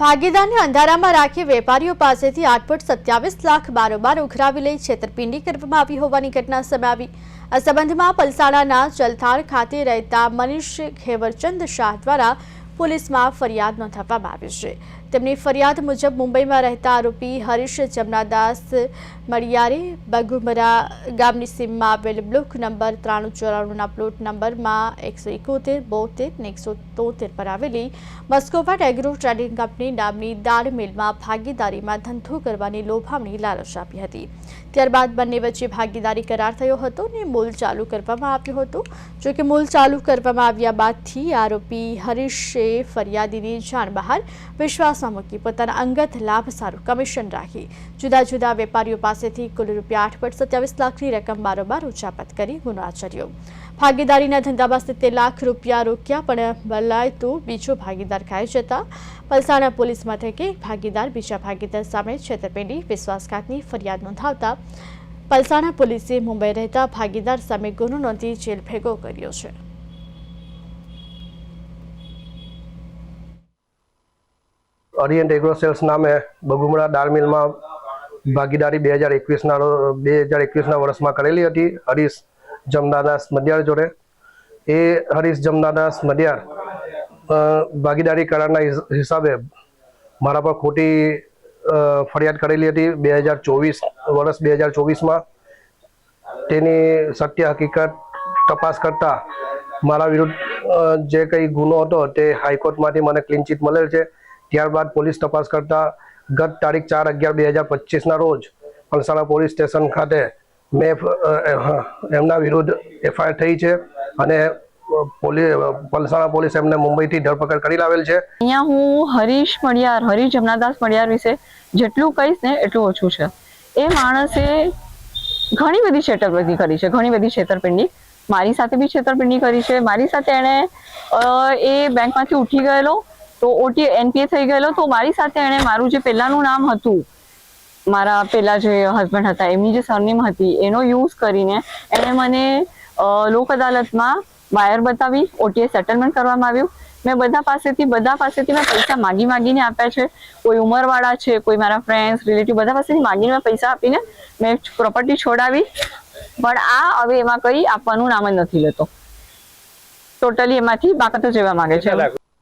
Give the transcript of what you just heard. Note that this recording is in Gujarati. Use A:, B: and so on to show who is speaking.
A: ભાગીદારને અંધારામાં રાખી વેપારીઓ પાસેથી આઠ સત્યાવીસ લાખ બારોબાર ઉઘરાવી લઈ છેતરપિંડી કરવામાં આવી હોવાની ઘટના સામે આવી. આ સંબંધમાં પલસાણાના ચલથાણ ખાતે રહેતા મનીષ ખેવરચંદ શાહ દ્વારા પોલીસમાં ફરિયાદ નોંધાવવામાં આવી છે. તેમની ફરિયાદ મુજબ મુંબઈમાં રહેતા આરોપી હરીશ જમનાદાસ મડિયારે બગુમરા ગામની સીમમાં આવેલ બ્લોક નંબર ત્રાણું ચોરાણુંના પ્લોટ નંબરમાં એકસો એકોતેર, બોતેર ને એકસો તોતેર પર આવેલી મસ્કોવાટ એગ્રો ટ્રેડિંગ કંપની નામની દાળ મિલમાં ભાગીદારીમાં ધંધો કરવાની લોભામણી લાલચ આપી હતી. ત્યારબાદ બંને વચ્ચે ભાગીદારી કરાર થયો હતો અને મૂલ ચાલુ કરવામાં આવ્યો હતો. જોકે મૂલ ચાલુ કરવામાં આવ્યા બાદથી આરોપી હરીશે ફરિયાદીની જાણ બહાર વિશ્વાસમાં મૂકી પોતાના અંગત લાભ સારું કમિશન રાખી. જુદા જુદા વેપારીઓ પાસેથી કુલ રૂપિયા આઠ પોઈન્ટ સત્યાવીસ લાખની રકમ બારોબાર ઉચાપત કરી ગુનો આચર્યો. ભાગીદારીના ધંધામાં સિત્તેર લાખ રૂપિયા રોક્યા, પણ બદલાય બીજો ભાગીદાર ખાઈ જતા પલસાણા પોલીસ મથકે ભાગીદાર બીજા ભાગીદાર સામે છેતરપિંડી, વિશ્વાસઘાતની ફરિયાદ નોંધાવતા પલસાણા પોલીસે મુંબઈ રહેતા ભાગીદાર સામે ગુનો નોંધી જેલ ભેગો કર્યો છે.
B: ઓરિયન્ટ એગ્રો સેલ્સ નામે બગુમરા દાળ મિલમાં ભાગીદારી બે હજાર એકવીસના બે હજાર એકવીસના વર્ષમાં કરેલી હતી હરીશ જમનાદાસ મધ્યાર જોડે. એ હરીશ જમનાદાસ મધ્યાર ભાગીદારી કરારના હિસાબે મારા પર ખોટી ફરિયાદ કરેલી હતી બે હજાર ચોવીસ, વર્ષ બે હજાર ચોવીસમાં. તેની સત્ય હકીકત તપાસ કરતા મારા વિરુદ્ધ જે કંઈ ગુનો હતો તે હાઈકોર્ટમાંથી મને ક્લીન ચીટ મળેલ છે. ત્યારબાદ પોલીસ તપાસ કરતા ગત તારીખ ચાર અગિયાર બે હજાર પચીસના રોજ પલસાણા પોલીસ સ્ટેશન ખાતે મેં એમના વિરુદ્ધ એફઆઈઆર થઈ છે અને પોલીસ પલસાણા પોલીસ એમને મુંબઈથી ધરપકડ કરી લાવેલ છે.
C: અહીંયા હું હરીશ મડિયાર, હરીશ જમનાદાસ મડિયાર વિશે જેટલું કહીશ ને એટલું ઓછું છે. એ માણસે ઘણી બધી છેતરપિંડી કરી છે, ઘણી બધી છેતરપિંડી. મારી સાથે બી છેતરપિંડી કરી છે. મારી સાથે એણે એ બેંકમાંથી ઉઠી ગયેલો તો ઓટી એનપીએ થઈ ગયેલો, તો મારી સાથે એણે મારું જે પહેલાનું નામ હતું, મારા પેલા જે હસબન્ડ હતા, એમની જે સરનેમ હતી, એનો યુઝ કરીને એણે મને લોક અદાલતમાં વાયર બતાવી ઓટીએ સેટલમેન્ટ કરવામાં આવ્યું. મેં બધા પાસેથી બધા પાસેથી મેં પૈસા માગી માગીને આપ્યા છે. કોઈ ઉંમરવાળા છે, કોઈ મારા ફ્રેન્ડ્સ રિલેટિવ બધા પાસેથી માગીને મેં પૈસા આપીને મેં પ્રોપર્ટી છોડાવી. પણ આ હવે એમાં કઈ આપવાનું નામ જ નથી લેતો. ટોટલી એમાંથી બાકાતો જ રહેવા માંગે છે.